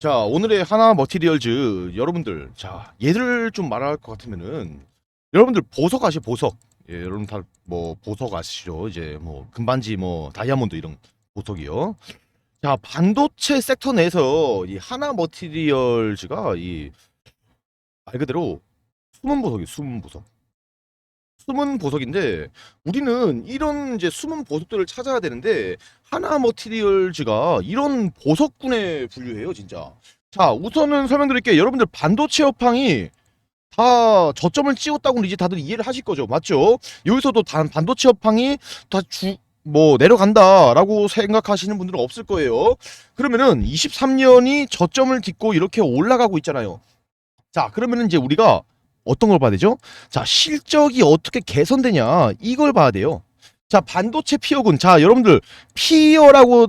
자, 오늘의 하나 머티리얼즈 여러분들, 자, 얘들 좀 말할 것 같으면은 여러분들 보석 아시 보석? 예, 여러분 다 뭐 보석 아시죠? 이제 뭐 금반지 뭐 다이아몬드 이런 보석이요. 자, 반도체 섹터 내에서 이 하나 머티리얼즈가 이 말 그대로 숨은 보석이 숨은 보석. 숨은 보석인데 우리는 이런 이제 숨은 보석들을 찾아야 되는데 하나 머티리얼즈가 이런 보석군에 분류해요, 진짜. 자, 우선은 설명드릴게요. 여러분들 반도체 업황이 다 저점을 찍었다고는 이제 다들 이해를 하실 거죠. 맞죠? 여기서도 단 반도체 업황이 다 주, 뭐 내려간다라고 생각하시는 분들은 없을 거예요. 그러면은 23년이 저점을 딛고 이렇게 올라가고 있잖아요. 자, 그러면은 이제 우리가 어떤 걸 봐야 되죠? 자, 실적이 어떻게 개선되냐 이걸 봐야 돼요. 자, 반도체 피어군. 자, 여러분들 피어라고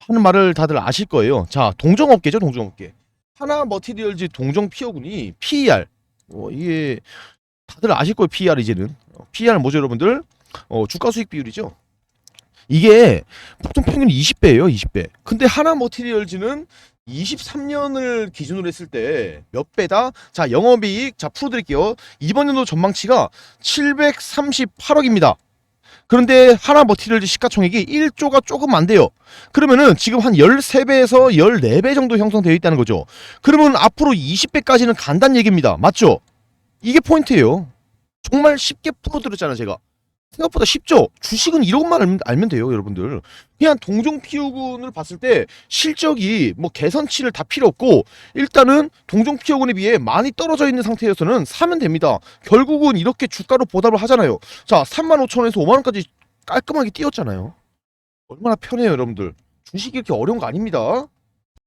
하는 말을 다들 아실 거예요. 자, 동종업계죠, 동종업계. 하나 머티리얼즈 동종 피어군이 PER. 어, 이게 다들 아실 거예요, PER 이제는. 어, PER 뭐죠, 여러분들? 어, 주가 수익 비율이죠. 이게 보통 평균 20배예요, 20배. 근데 하나 머티리얼즈는 23년을 기준으로 했을 때 몇 배다? 자, 영업이익 자 풀어드릴게요. 이번 연도 전망치가 738억입니다. 그런데 하나 머티리얼즈 시가총액이 1조가 조금 안 돼요. 그러면은 지금 한 13배에서 14배 정도 형성되어 있다는 거죠. 그러면 앞으로 20배까지는 간다는 얘기입니다. 맞죠? 이게 포인트예요. 정말 쉽게 풀어드렸잖아요, 제가. 생각보다 쉽죠? 주식은 이것만 알면, 알면 돼요, 여러분들. 그냥 동종 피우군을 봤을 때 실적이 뭐 개선치를 다 필요 없고 일단은 동종 피우군에 비해 많이 떨어져 있는 상태에서는 사면 됩니다. 결국은 이렇게 주가로 보답을 하잖아요. 자, 3만 5천 원에서 5만 원까지 깔끔하게 뛰었잖아요. 얼마나 편해요, 여러분들. 주식이 이렇게 어려운 거 아닙니다.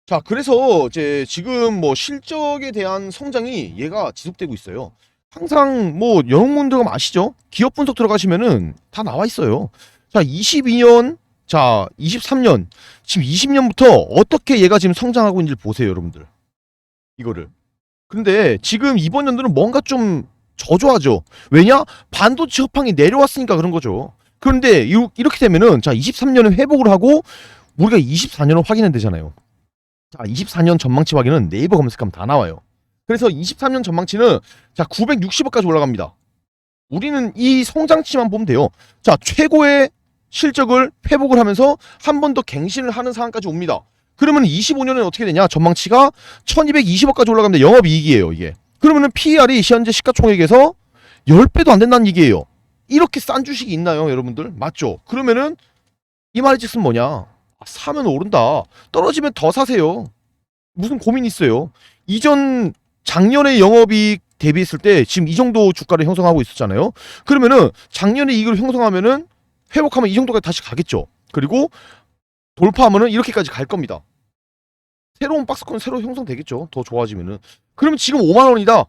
자, 그래서 이제 지금 뭐 실적에 대한 성장이 얘가 지속되고 있어요. 항상 뭐 여러분들 아시죠? 기업 분석 들어가시면은 다 나와 있어요. 자, 22년, 자, 23년, 지금 20년부터 어떻게 얘가 지금 성장하고 있는지 보세요, 여러분들. 이거를. 근데 지금 이번 연도는 뭔가 좀 저조하죠. 왜냐? 반도체 협황이 내려왔으니까 그런 거죠. 그런데 이- 이렇게 되면은 자, 23년은 회복을 하고 우리가 24년을 확인해야 되잖아요. 자, 24년 전망치 확인은 네이버 검색하면 다 나와요. 그래서 23년 전망치는 자 960억까지 올라갑니다. 우리는 이 성장치만 보면 돼요. 자 최고의 실적을 회복을 하면서 한 번 더 갱신을 하는 상황까지 옵니다. 그러면 25년은 어떻게 되냐? 전망치가 1220억까지 올라갑니다. 영업이익이에요 이게. 그러면은 PER이 현재 시가총액에서 10배도 안 된다는 얘기예요. 이렇게 싼 주식이 있나요 여러분들? 맞죠? 그러면은 이 말이 즉슨 뭐냐? 아, 사면 오른다. 떨어지면 더 사세요. 무슨 고민 있어요? 이전 작년에 영업이익 대비했을 때 지금 이 정도 주가를 형성하고 있었잖아요. 그러면은 작년에 이익을 형성하면은 회복하면 이 정도까지 다시 가겠죠. 그리고 돌파하면은 이렇게까지 갈 겁니다. 새로운 박스권 새로 형성되겠죠. 더 좋아지면은. 그러면 지금 5만 원이다.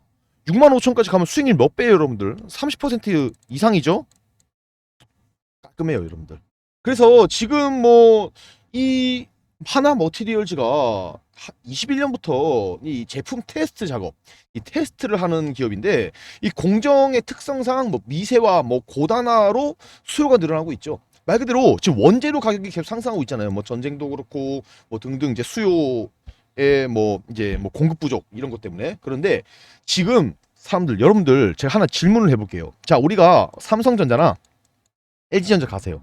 6만 5천까지 가면 수익률 몇 배예요, 여러분들? 30% 이상이죠? 깔끔해요, 여러분들. 그래서 지금 뭐 이 하나 머티리얼즈가 21년부터 이 제품 테스트 작업, 이 테스트를 하는 기업인데 이 공정의 특성상 뭐 미세와 뭐 고단화로 수요가 늘어나고 있죠. 말 그대로 지금 원재료 가격이 계속 상승하고 있잖아요. 뭐 전쟁도 그렇고 뭐 등등 이제 수요에 뭐 이제 뭐 공급 부족 이런 것 때문에 그런데 지금 사람들 여러분들 제가 하나 질문을 해볼게요. 자 우리가 삼성전자나 LG전자 가세요.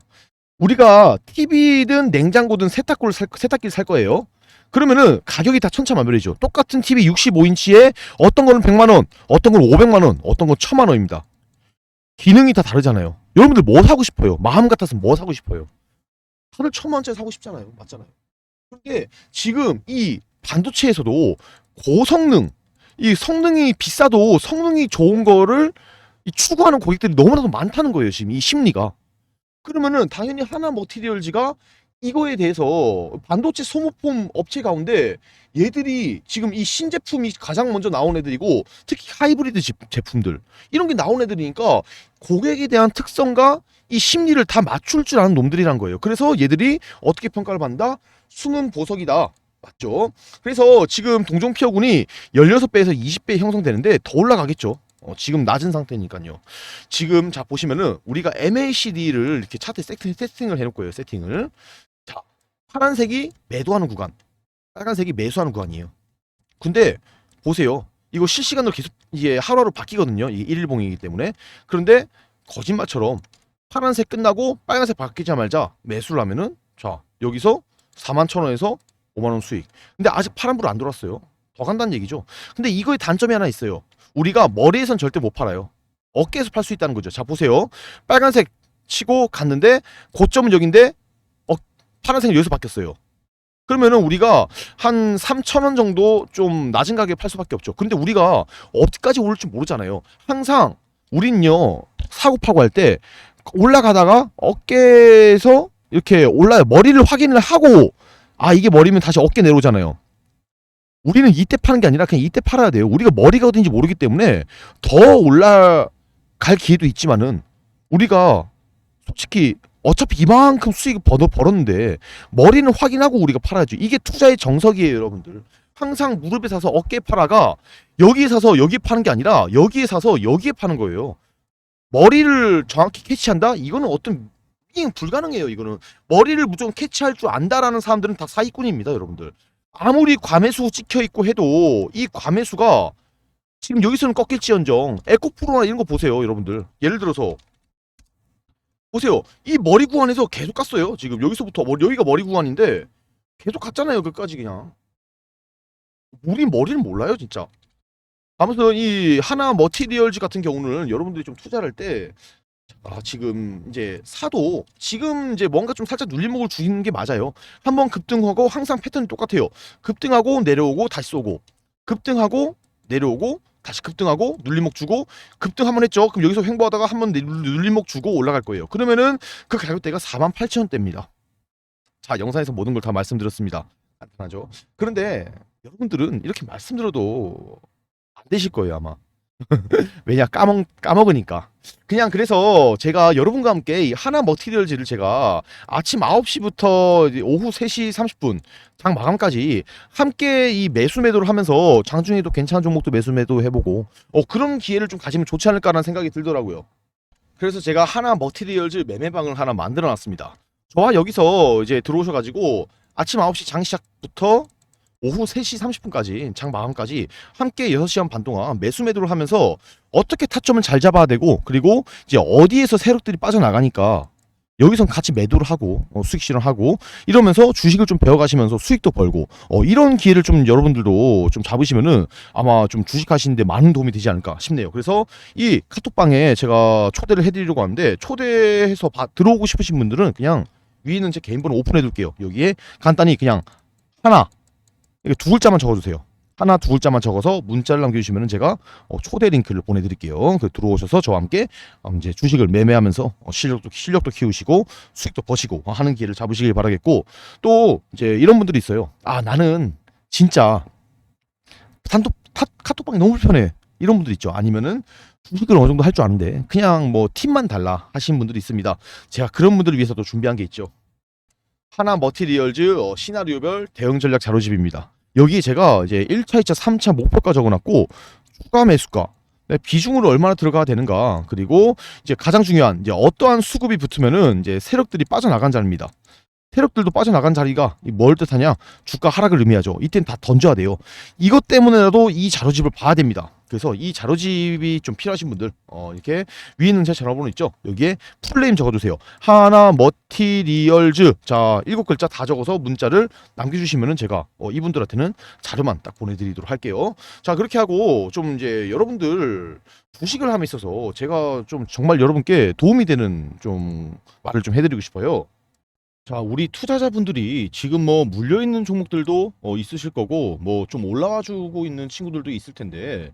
우리가 TV든 냉장고든 세탁기를 살, 세탁기를 살 거예요. 그러면은 가격이 다 천차만별이죠. 똑같은 TV 65인치에 어떤 거는 100만 원, 어떤 건 500만 원, 어떤 건 1000만 원입니다. 기능이 다 다르잖아요. 여러분들 뭐 사고 싶어요? 마음 같아서 뭐 사고 싶어요? 다들 천만 원짜리 사고 싶잖아요. 맞잖아요. 그런데 지금 이 반도체에서도 고성능, 이 성능이 비싸도 성능이 좋은 거를 이 추구하는 고객들이 너무나도 많다는 거예요. 지금 이 심리가. 그러면은 당연히 하나 머티리얼즈가 이거에 대해서 반도체 소모품 업체 가운데 얘들이 지금 이 신제품이 가장 먼저 나온 애들이고 특히 하이브리드 제- 제품들 이런 게 나온 애들이니까 고객에 대한 특성과 이 심리를 다 맞출 줄 아는 놈들이란 거예요. 그래서 얘들이 어떻게 평가를 받는다? 숨은 보석이다. 맞죠? 그래서 지금 동종 피어군이 16배에서 20배 형성되는데 더 올라가겠죠. 어, 지금 낮은 상태니까요. 지금 자 보시면은 우리가 MACD를 이렇게 차트 세팅, 세팅을 해놓을 거예요. 세팅을 자 파란색이 매도하는 구간, 빨간색이 매수하는 구간이에요. 근데 보세요. 이거 실시간으로 계속 이게 하루하루 바뀌거든요. 이게 일일봉이기 때문에. 그런데 거짓말처럼 파란색 끝나고 빨간색 바뀌자마자 매수를 하면은 자 여기서 4만 천 원에서 5만 원 수익. 근데 아직 파란불 안 돌았어요. 더 간다는 얘기죠. 근데 이거의 단점이 하나 있어요. 우리가 머리에선 절대 못 팔아요. 어깨에서 팔 수 있다는 거죠. 자 보세요. 빨간색 치고 갔는데 고점은 여긴데 어 파란색은 여기서 바뀌었어요. 그러면은 우리가 한 3천 원 정도 좀 낮은 가격에 팔 수밖에 없죠. 근데 우리가 어디까지 오를지 모르잖아요. 항상 우린요 사고 파고 할 때 올라가다가 어깨에서 이렇게 올라요. 머리를 확인을 하고 아 이게 머리면 다시 어깨 내려오잖아요. 우리는 이때 파는 게 아니라 그냥 이때 팔아야 돼요. 우리가 머리가 어딘지 모르기 때문에 더 올라갈 기회도 있지만은 우리가 솔직히 어차피 이만큼 수익을 벌, 벌었는데 머리는 확인하고 우리가 팔아야죠. 이게 투자의 정석이에요, 여러분들. 항상 무릎에 사서 어깨에 팔아가 여기에 사서 여기에 파는 게 아니라 여기에 사서 여기에 파는 거예요. 머리를 정확히 캐치한다? 이거는 어떤 잉 불가능해요. 이거는 머리를 무조건 캐치할 줄 안다라는 사람들은 다 사기꾼입니다, 여러분들. 아무리 과매수 찍혀 있고 해도 이 과매수가 지금 여기서는 꺾일지언정 에코프로나 이런 거 보세요, 여러분들. 예를 들어서 보세요. 이 머리 구간에서 계속 갔어요. 지금 여기서부터 머리, 여기가 머리 구간인데 계속 갔잖아요. 끝까지 그냥. 우리 머리는 몰라요, 진짜. 아무튼 이 하나 머티리얼즈 같은 경우는 여러분들이 좀 투자를 할때 아, 지금 이제 사도 지금 이제 뭔가 좀 살짝 눌림목을 주는 게 맞아요. 한번 급등하고 항상 패턴이 똑같아요. 급등하고 내려오고 다시 쏘고 급등하고 내려오고 다시 급등하고 눌림목 주고 급등 한 번 했죠. 그럼 여기서 횡보하다가 한 번 눌림목 주고 올라갈 거예요. 그러면은 그 가격대가 48,000원대입니다. 자, 영상에서 모든 걸 다 말씀드렸습니다. 간단하죠. 그런데 여러분들은 이렇게 말씀드려도 안 되실 거예요, 아마. 왜냐 까먹 까먹으니까 그냥 그래서 제가 여러분과 함께 이 하나 머티리얼즈를 제가 아침 9시부터 이제 오후 3시 30분 장 마감까지 함께 이 매수 매도를 하면서 장중에도 괜찮은 종목도 매수 매도 해보고 어 그런 기회를 좀 가지면 좋지 않을까라는 생각이 들더라고요. 그래서 제가 하나 머티리얼즈 매매방을 하나 만들어 놨습니다. 저와 여기서 이제 들어오셔가지고 아침 9시 장 시작부터 오후 3시 30분까지 장 마감까지 함께 6시간 반 동안 매수 매도를 하면서 어떻게 타점을 잘 잡아야 되고 그리고 이제 어디에서 세력들이 빠져나가니까 여기선 같이 매도를 하고 어, 수익 실현하고 이러면서 주식을 좀 배워가시면서 수익도 벌고 어, 이런 기회를 좀 여러분들도 좀 잡으시면은 아마 좀 주식하시는데 많은 도움이 되지 않을까 싶네요. 그래서 이 카톡방에 제가 초대를 해드리려고 하는데 초대해서 바- 들어오고 싶으신 분들은 그냥 위에 있는 제 개인 번호 오픈해둘게요. 여기에 간단히 그냥 하나 이게 두 글자만 적어주세요. 하나 두 글자만 적어서 문자를 남겨주시면 제가 어, 초대 링크를 보내드릴게요. 그 들어오셔서 저와 함께 어, 이제 주식을 매매하면서 어, 실력도 실력도 키우시고 수익도 버시고 어, 하는 기회를 잡으시길 바라겠고 또 이제 이런 분들이 있어요. 아 나는 진짜 단톡 타, 카톡방이 너무 불편해. 이런 분들 있죠. 아니면은 주식을 어느 정도 할 줄 아는데 그냥 뭐 팀만 달라 하시는 분들이 있습니다. 제가 그런 분들을 위해서 도 준비한 게 있죠. 하나 머티리얼즈 어, 시나리오별 대응 전략 자료집입니다. 여기 제가 이제 1차, 2차, 3차 목표가 적어놨고 추가 매수가 네, 비중으로 얼마나 들어가야 되는가 그리고 이제 가장 중요한 이제 어떠한 수급이 붙으면은 이제 세력들이 빠져나간 자리입니다. 세력들도 빠져나간 자리가 이뭘 뜻하냐? 주가 하락을 의미하죠. 이때는 다 던져야 돼요. 이것 때문에라도 이 자료집을 봐야 됩니다. 그래서 이 자료집이 좀 필요하신 분들 어, 이렇게 위에 있는 제 전화번호 있죠? 여기에 풀네임 적어주세요. 하나 머티리얼즈 자 일곱 글자 다 적어서 문자를 남겨주시면은 제가 어, 이분들한테는 자료만 딱 보내드리도록 할게요. 자 그렇게 하고 좀 이제 여러분들 주식을 함에 있어서 제가 좀 정말 여러분께 도움이 되는 좀 말을 좀 해드리고 싶어요. 자, 우리 투자자분들이 지금 뭐 물려 있는 종목들도 어, 있으실 거고 뭐 좀 올라와 주고 있는 친구들도 있을 텐데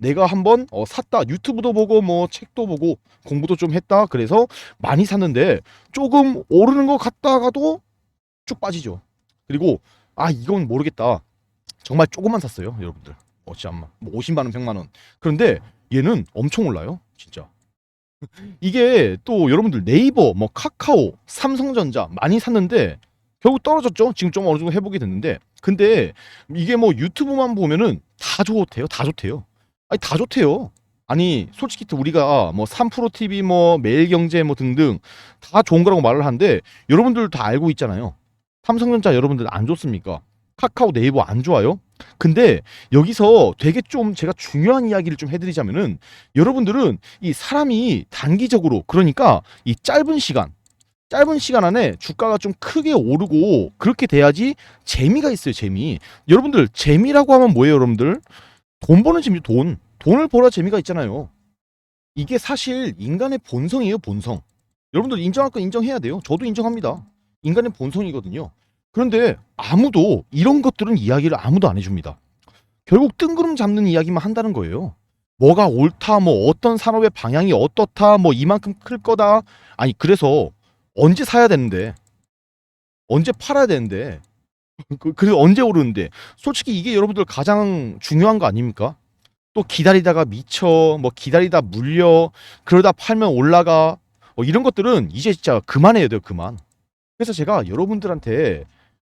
내가 한번 어, 샀다. 유튜브도 보고 뭐 책도 보고 공부도 좀 했다. 그래서 많이 샀는데 조금 오르는 것 같다가도 쭉 빠지죠. 그리고 아 이건 모르겠다. 정말 조금만 샀어요 여러분들. 어찌 않마. 뭐 50만 원 100만 원. 그런데 얘는 엄청 올라요 진짜. 이게 또 여러분들 네이버 뭐 카카오 삼성전자 많이 샀는데 결국 떨어졌죠? 지금 좀 어느 정도 회복이 됐는데. 근데 이게 뭐 유튜브만 보면은 다 좋대요 다 좋대요 아니 다 좋대요. 아니 솔직히 또 우리가 뭐 3프로 TV 뭐 매일경제 뭐 등등 다 좋은 거라고 말을 하는데 여러분들 다 알고 있잖아요. 삼성전자 여러분들 안 좋습니까? 카카오 네이버 안 좋아요? 근데 여기서 되게 좀 제가 중요한 이야기를 좀 해드리자면은 여러분들은 이 사람이 단기적으로 그러니까 이 짧은 시간 짧은 시간 안에 주가가 좀 크게 오르고 그렇게 돼야지 재미가 있어요 재미. 여러분들 재미라고 하면 뭐예요 여러분들 돈 버는 재미 돈. 돈을 벌어야 재미가 있잖아요. 이게 사실 인간의 본성이에요 본성. 여러분들 인정할 건 인정해야 돼요. 저도 인정합니다. 인간의 본성이거든요. 그런데 아무도 이런 것들은 이야기를 아무도 안 해줍니다. 결국 뜬구름 잡는 이야기만 한다는 거예요. 뭐가 옳다 뭐 어떤 산업의 방향이 어떻다 뭐 이만큼 클 거다. 아니 그래서 언제 사야 되는데? 언제 팔아야 되는데 그- 그래서 언제 오르는데 솔직히 이게 여러분들 가장 중요한 거 아닙니까? 또 기다리다가 미쳐 뭐 기다리다 물려 그러다 팔면 올라가 뭐 이런 것들은 이제 진짜 그만해야 돼요 그만 그래서 제가 여러분들한테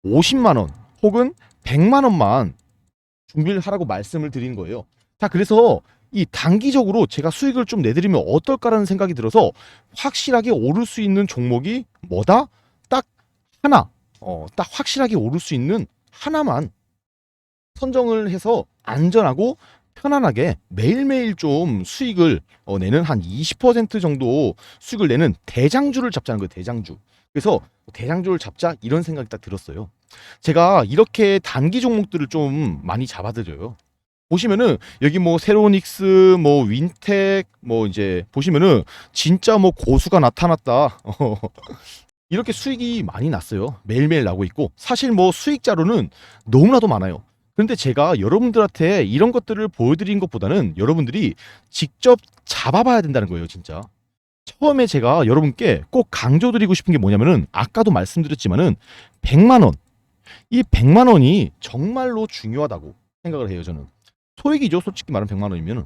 50만 원 혹은 100만 원만 준비를 하라고 말씀을 드린 거예요 자 그래서 이 단기적으로 제가 수익을 좀 내드리면 어떨까라는 생각이 들어서 확실하게 오를 수 있는 종목이 뭐다? 딱 하나. 어, 딱 확실하게 오를 수 있는 하나만 선정을 해서 안전하고 편안하게 매일매일 좀 수익을 어, 내는 한 20% 정도 수익을 내는 대장주를 잡자는 거예요. 대장주. 그래서 대장주를 잡자 이런 생각이 딱 들었어요. 제가 이렇게 단기 종목들을 좀 많이 잡아드려요. 보시면은 여기 뭐 세로닉스 뭐 윈텍 뭐 이제 보시면은 진짜 뭐 고수가 나타났다 어, 이렇게 수익이 많이 났어요. 매일매일 나고 있고. 사실 뭐 수익자로는 너무나도 많아요. 그런데 제가 여러분들한테 이런 것들을 보여드린 것보다는 여러분들이 직접 잡아봐야 된다는 거예요 진짜. 처음에 제가 여러분께 꼭 강조드리고 싶은 게 뭐냐면은 아까도 말씀드렸지만은 100만 원 이 100만 원이 정말로 중요하다고 생각을 해요 저는. 소액이죠 솔직히 말하면 100만 원이면은